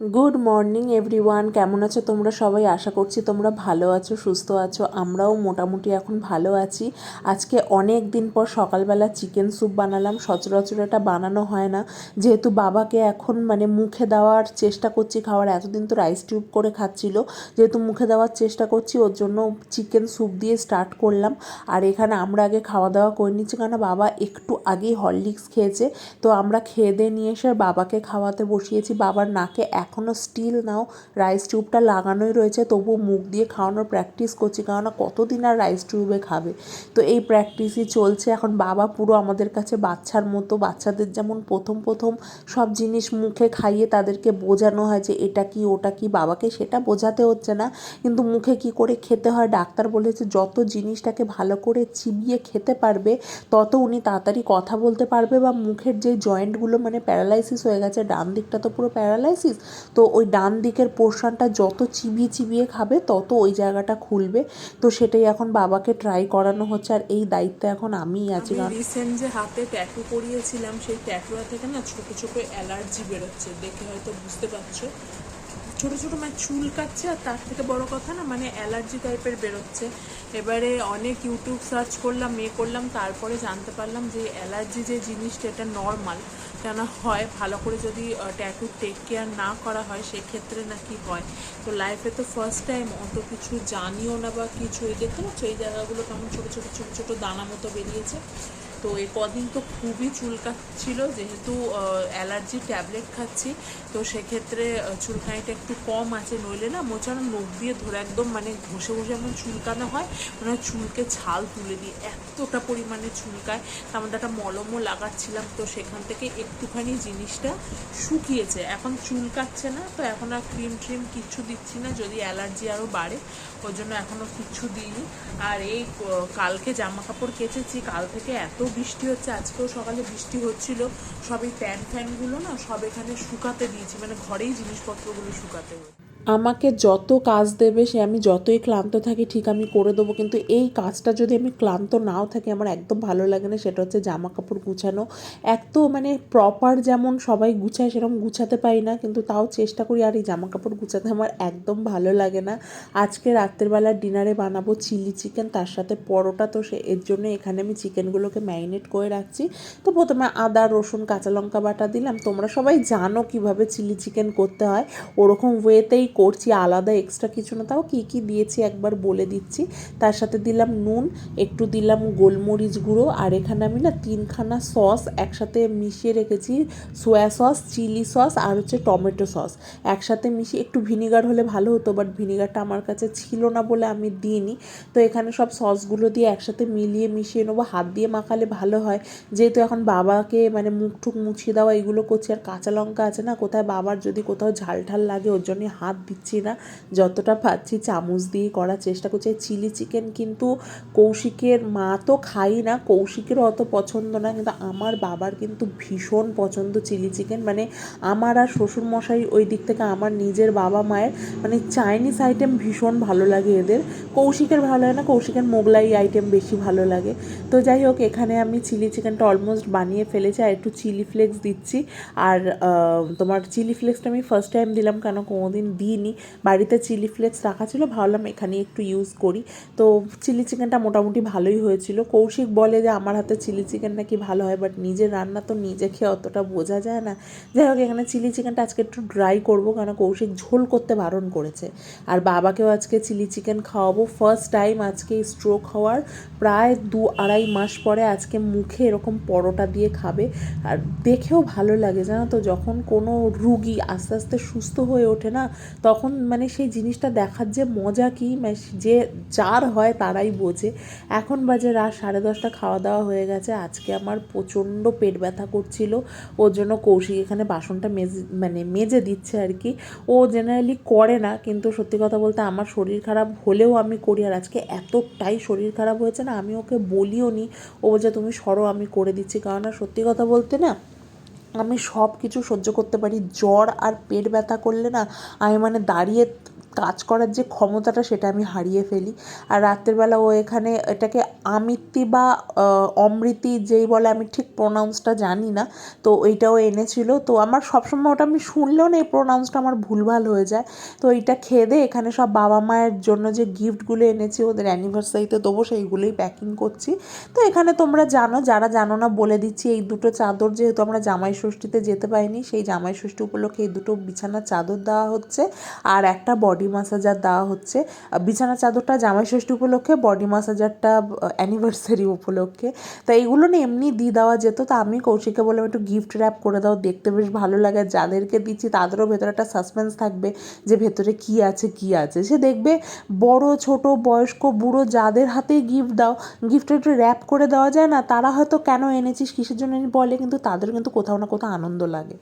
Good morning everyone কেমন আছো তোমরা সবাই? আশা করছি তোমরা ভালো আছো, সুস্থ আছো। আমরাও মোটামুটি এখন ভালো আছি। আজকে অনেক দিন পর সকালবেলা চিকেন স্যুপ বানালাম। সচরাচর এটা বানানো হয় না। যেহেতু বাবাকে এখন মানে মুখে দেওয়ার চেষ্টা করছি খাওয়ার, এতদিন তো রাইস টিউব করে খাচ্ছিল। যেহেতু মুখে দেওয়ার চেষ্টা করছি, ওর জন্য চিকেন স্যুপ দিয়ে স্টার্ট করলাম। আর এখানে আমরা আগে খাওয়া দাওয়া করে নিচ্ছি কেন বাবা একটু আগেই হরলিক্স খেয়েছে। তো আমরা খেয়ে দিয়ে নিয়ে এসে বাবাকে খাওয়াতে বসিয়েছি। বাবার নাকে এখনও স্টিল নাও। রাইস টিউবটা লাগানোই রয়েছে তবু মুখ দিয়ে খাওয়ানোর প্র্যাকটিস করছি, কেননা কতদিন আর রাইস টিউবে খাবে? তো এই প্র্যাকটিসই চলছে। এখন বাবা পুরো আমাদের কাছে বাচ্চার মতো, বাচ্চাদের যেমন প্রথম প্রথম সব জিনিস মুখে খাইয়ে তাদেরকে বোঝানো হয় যে এটা কি, ওটা কি, বাবাকে সেটা বোঝাতে হচ্ছে না। কিন্তু মুখে কি করে খেতে হয়? ডাক্তার বলেছে যত জিনিসটাকে ভালো করে চিবিয়ে খেতে পারবে, তত উনি তাড়াতাড়ি কথা বলতে পারবে বা মুখের যে জয়েন্টগুলো মানে প্যারালাইসিস হয়ে গেছে, ডান দিকটা তো পুরো প্যারালাইসিস তো ওই ডান দিকের পোর্শনটা যত চিবিয়ে চিবিয়ে খাবে, তত ওই জায়গাটা খুলবে। তো সেটাই এখন বাবাকে ট্রাই করানো হচ্ছে আর এই দায়িত্ব এখন আমিই আছি। রিসেন্ট যে হাতে ট্যাটু করিয়েছিলাম, সেই ট্যাটুয়া থেকে না ছোটো ছোটো অ্যালার্জি বেরোচ্ছে। দেখে হয়তো বুঝতে পারছ। ছোট ছোট মানে চুল কাটছে আর তার থেকে বড় কথা না মানে অ্যালার্জি টাইপের বেরোচ্ছে। এবারে অনেক ইউটিউব সার্চ করলাম, এ করলাম, তারপরে জানতে পারলাম যে অ্যালার্জি যে জিনিসটা এটা নর্মাল কেন হয় ভালো করে যদি ট্যাটু টেক কেয়ার না করা হয় সেক্ষেত্রে নাকি হয়? তো লাইফে তো ফার্স্ট টাইম অত কিছু জানিও না বা কিছু, এই দেখতে পাচ্ছ, এই জায়গাগুলো কেমন ছোটো ছোটো ছোটো ছোটো দানা মতো বেরিয়েছে। তো এ কদিন তো খুবই চুলকাচ্ছিল যেহেতু অ্যালার্জি ট্যাবলেট খাচ্ছি, তো সেক্ষেত্রে চুলকানিটা একটু কম আছে, নইলে না মোচানো নখ দিয়ে ধরে একদম মানে ঘষে ঘষে এমন চুলকানো হয়। মানে চুলকে ছাল তুলে দিই, এতটা পরিমাণে চুলকায়। তার মধ্যে একটা মলমও লাগাচ্ছিলাম, তো সেখান থেকে একটুখানি জিনিসটা শুকিয়েছে। এখন চুলকাচ্ছে না, তো এখন আর ক্রিম ট্রিম কিচ্ছু দিচ্ছি না, যদি অ্যালার্জি আরও বাড়ে, ওর জন্য এখনও কিচ্ছু দিইনি। আর এই কালকে জামা কাপড় কেচেছি, কাল থেকে এত বৃষ্টি হচ্ছে, আজকেও সকালে বৃষ্টি হচ্ছিল। সব এই প্যান্ট ফ্যানগুলো না সব এখানে শুকাতে দিয়েছি মানে ঘরেই জিনিসপত্রগুলো শুকাতে হচ্ছে আমাকে যত কাজ দেবে, সে আমি যতই ক্লান্ত থাকি, ঠিক আমি করে দেবো। কিন্তু এই কাজটা যদি আমি ক্লান্ত নাও থাকি, আমার একদম ভালো লাগে না। সেটা হচ্ছে জামা কাপড় গুছানো। এক তো মানে প্রপার যেমন সবাই গুছায়, সেরকম গুছাতে পারি না। কিন্তু তাও চেষ্টা করি, আর এই জামা কাপড় গুছাতে আমার একদম ভালো লাগে না। আজকে রাত্রেবেলা ডিনারে বানাবো চিলি চিকেন, তার সাথে পরোটা। তো সে, এর জন্য এখানে আমি চিকেনগুলোকে ম্যারিনেট করে রাখছি। তো প্রথমে আদা, রসুন, কাঁচা লঙ্কা বাটা দিলাম। তোমরা সবাই জানো কীভাবে চিলি চিকেন করতে হয়। ওরকম ওয়েতেই করছি, আলাদা এক্সট্রা কিছু না, তাও কী কী দিয়েছি একবার বলে দিচ্ছি। তার সাথে দিলাম নুন, একটু দিলাম গোলমরিচ গুঁড়ো, আর এখানে আমি না তিনখানা সস একসাথে মিশিয়ে রেখেছি সোয়া সস চিলি সস আর হচ্ছে টমেটো সস একসাথে মিশিয়ে, একটু ভিনিগার হলে ভালো হতো বাট ভিনিগারটা আমার কাছে ছিল না বলে আমি দিইনি। তো এখানে সব সসগুলো দিয়ে একসাথে মিলিয়ে মিশিয়ে নেব, হাত দিয়ে মাখালে ভালো হয়। যেহেতু এখন বাবাকে মানে মুখ টুক মুছিয়ে দেওয়া এগুলো করছি, আর কাঁচা লঙ্কা আছে না, কোথায় বাবার যদি কোথাও ঝাল ঠাল লাগে, ওর জন্য হাত দিচ্ছি না। যতটা পাচ্ছি চামচ দিয়ে করার চেষ্টা করছি। চিলি চিকেন কিন্তু কৌশিকের মা তো খাই না, কৌশিকেরও অত পছন্দ না। কিন্তু আমার বাবার কিন্তু ভীষণ পছন্দ চিলি চিকেন। মানে আমার আর শ্বশুরমশাই ওই দিক থেকে আমার নিজের বাবা মায়ের মানে চাইনিজ আইটেম ভীষণ ভালো লাগে এদের। কৌশিকের ভালো লাগে না, কৌশিকের মোগলাই আইটেম বেশি ভালো লাগে। তো যাই হোক, এখানে আমি চিলি চিকেনটা অলমোস্ট বানিয়ে ফেলেছি। আর একটু চিলি ফ্লেক্স দিচ্ছি। আর তোমার চিলি ফ্লেক্সটা আমি ফার্স্ট টাইম দিলাম। কেন? কোনোদিন দিইনি। বাড়িতে চিলি ফ্লেক্স রাখা ছিল, ভাবলাম এখানে একটু ইউজ করি। তো চিলি চিকেনটা মোটামুটি ভালোই হয়েছিল। কৌশিক বলে যে, আমার হাতে চিলি চিকেন নাকি ভালো হয় বাট নিজের রান্না তো নিজে খেয়ে অতটা বোঝা যায় না। যাই হোক, এখানে চিলি চিকেনটা আজকে একটু ড্রাই করব, কেন কৌশিক ঝোল করতে বারণ করেছে। আর বাবাকেও আজকে চিলি চিকেন খাওয়াবো। ফার্স্ট টাইম আজকে স্ট্রোক হওয়ার প্রায় দু আড়াই মাস পরে আজকে মুখে এরকম পরোটা দিয়ে খাবে। আর দেখেও ভালো লাগে, জানো তো, যখন কোনো রুগী আস্তে আস্তে সুস্থ হয়ে ওঠে না তখন মানে সেই জিনিসটা দেখার যে মজা কি মানে যে যার হয় তারাই বোঝে। এখন বাজে রাত সাড়ে দশটা, খাওয়া দাওয়া হয়ে গেছে। আজকে আমার প্রচণ্ড পেট ব্যথা করছিল। ওর জন্য কৌশিক এখানে বাসনটা মেজে মানে মেজে দিচ্ছে আর কি। ও জেনারেলি করে না, কিন্তু সত্যি কথা বলতে আমার শরীর খারাপ হলেও আমি করি। আর আজকে এতটাই শরীর খারাপ হয়েছে না, আমি ওকে বলিও নি। ও বলছে, তুমি সরো, আমি করে দিচ্ছি। কারণ সত্যি কথা বলতে না আমি সব কিছু সহ্য করতে পারি। জ্বর আর পেট ব্যথা করলে না আমি মানে দাঁড়িয়ে কাজ করার যে ক্ষমতাটা সেটা আমি হারিয়ে ফেলি। আর রাত্রেবেলা ও এখানে এটাকে আমিত্তি বা অমৃতি যেই বলে আমি ঠিক প্রোনাউন্সটা জানি না, তো ওইটাও এনেছিল। তো আমার সবসময় ওটা আমি শুনলেও না এই প্রোনাউন্সটা আমার ভুলভাল হয়ে যায়। তো এইটা খেয়ে এখানে সব বাবা মায়ের জন্য যে গিফটগুলো এনেছি, ওদের অ্যানিভার্সারিতে দেবো সেইগুলোই প্যাকিং করছি। তো এখানে তোমরা জানো, যারা জানো না বলে দিচ্ছি, এই দুটো চাদর যেহেতু আমরা জামাই ষষ্ঠীতে যেতে পারিনি, সেই জামাই ষষ্ঠী উপলক্ষে এই দুটো বিছানার চাদর দেওয়া হচ্ছে। আর একটা বডি মাসাজার দেওয়া হচ্ছে। আর বিছানার চাদরটা জামাই ষষ্ঠী উপলক্ষে, বডি মাসাজারটা অ্যানিভার্সারি উপলক্ষে। তো এইগুলো না এমনি দিয়ে দেওয়া যেত। তো আমি কৌশিককে বললাম, একটু গিফট র্যাপ করে দাও, দেখতে বেশ ভালো লাগে। যাদেরকে দিচ্ছি তাদেরও ভেতরে একটা সাসপেন্স থাকবে যে ভেতরে কি আছে কি আছে। সে দেখবে বড়, ছোট, বয়স্ক, বুড়ো যাদের হাতে গিফট দাও গিফট একটু র্যাপ করে দেওয়া যায় না, তারা হয়তো, কেন এনেছিস? কিসের জন্য? বলে, কিন্তু তাদের কিন্তু কোথাও না কোথাও আনন্দ লাগে।